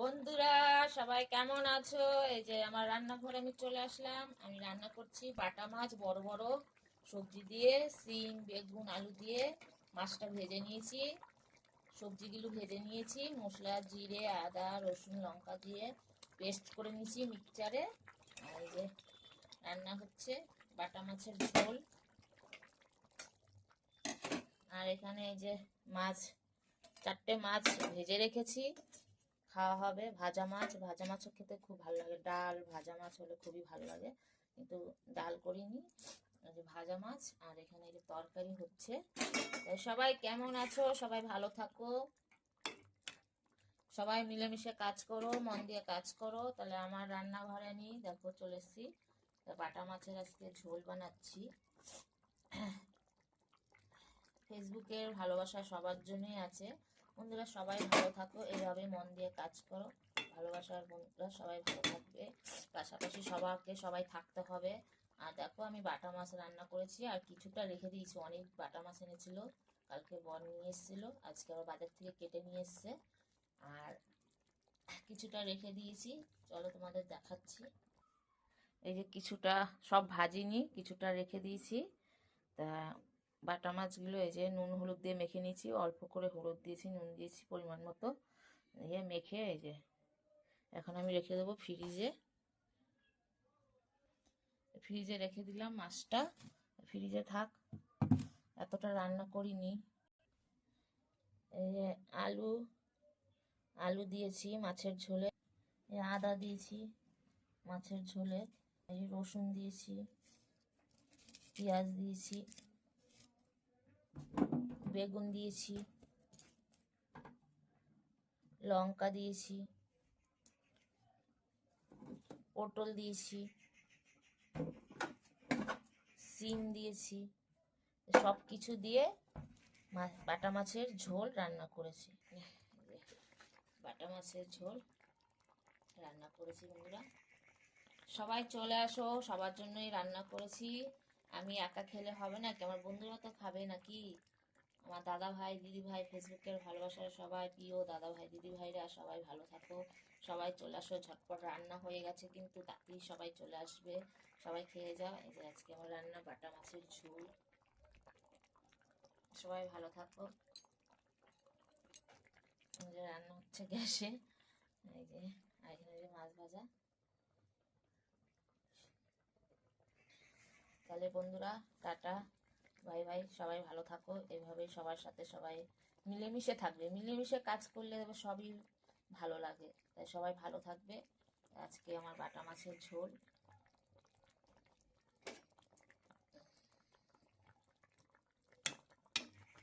বন্ধুরা, সবাই কেমন আছো? এই যে আমার রান্নাঘরে আমি চলে আসলাম। আমি রান্না করছি বাটা মাছ, বড় বড় সবজি দিয়ে, সিম, বেগুন, আলু দিয়ে মাছটা ভেজে নিয়েছি। সবজিগুলো ভেজে নিয়েছি, মশলা, জিরে, আদা, রসুন, লঙ্কা দিয়ে পেস্ট করে নিয়েছি মিক্সচারে আর এই যে রান্না হচ্ছে বাটা মাছের ঝোল। আর এখানে এই যে মাছ, চারটে মাছ ভেজে রেখেছি। খাওয়া হবে। ভাজা মাছ, ভাজা মাছও খেতে খুব ভালো লাগে। ডাল, ভাজা মাছ হলে খুবই ভালো লাগে। কিন্তু ডাল করিনি। যে ভাজা মাছ আর এখানে যে তরকারি হচ্ছে। সবাই কেমন আছো? সবাই ভালো থাকো। সবাই মিলেমিশে কাজ করো, মন দিয়ে কাজ করো। তাহলে আমার রান্নাঘরে নিয়ে দেখো চলে এসছি। বাটা মাছের আজকে ঝোল বানাচ্ছি। ফেসবুকের ভালোবাসা সবার জন্যই আছে। বন্ধুরা সবাই ভালো থাকো এইভাবে মন দিয়ে কাজ করো। ভালোবাসার বন্ধুরা সবাই ভালো থাকবে। পাশাপাশি সবাইকে সবাই থাকতে হবে। আর দেখো, আমি বাটা মাছ রান্না করেছি, আর কিছুটা রেখে দিয়েছি। অনেক বাটা মাছ এনেছিল, কালকে বন নিয়ে এসেছিল, আজকে আবার বাজার থেকে কেটে নিয়ে এসছে। আর কিছুটা রেখে দিয়েছি। চলো তোমাদের দেখাচ্ছি। এই যে কিছুটা সব ভাজিনি, কিছুটা রেখে দিয়েছি। তা বাটা মাছগুলো এই যে নুন, হলুদ দিয়ে মেখে নিয়েছি। অল্প করে হলুদ দিয়েছি, নুন দিয়েছি পরিমাণ মতো। দিয়ে মেখে এই যে এখন আমি রেখে দেবো ফ্রিজে। ফ্রিজে রেখে দিলাম মাছটা। ফ্রিজে থাক, এতটা রান্না করিনি। আলু আলু দিয়েছি মাছের ঝোলে। আদা দিয়েছি মাছের ঝোলে। এই রসুন দিয়েছি, পেঁয়াজ দিয়েছি। বেগুন দিয়েছি, লঙ্কা দিয়েছি, পটল দিয়েছি, সিম দিয়েছি সব কিছু দিয়ে বাটা মাছের ঝোল রান্না করেছি। বাটা মাছের ঝোল রান্না করেছি বন্ধুরা। সবাই চলে আসো, সবার জন্যই রান্না করেছি। আমি একা খেলে হবে না, কি আমার বন্ধুরা তো খাবে নাকি আমার দাদা ভাই, দিদি ভাই ফেসবুকের ভালোবাসার সবাই প্রিয়, দাদা ভাই, দিদি ভাইরা সবাই ভালো থাকো, সবাই চলে আসো, ঝটপট রান্না হয়ে গেছে কিন্তু তাতেই সবাই চলে আসবে, সবাই খেয়ে যাও, এই যে আজকে আমার রান্না বাটা মাছের ঝোল। সবাই ভালো থাকো। রান্না হচ্ছে গ্যাসে, এই যে এখানে যে মাছ ভাজা। তাহলে বন্ধুরা, টাটা, বাই বাই, সবাই ভালো থাকো। এইভাবে সবার সাথে সবাই মিলেমিশে থাকবে। মিলেমিশে কাজ করলে সবই ভালো লাগে। তাই সবাই ভালো থাকবে। আজকে আমার বাটা মাছের ঝোল।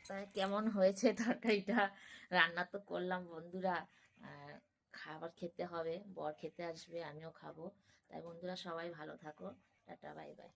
তাই কেমন হয়েছে তরকারিটা? রান্না তো করলাম বন্ধুরা। খাবার খেতে হবে, বর খেতে আসবে, আমিও খাব। তাই বন্ধুরা সবাই ভালো থাকো। Tata, bye bye.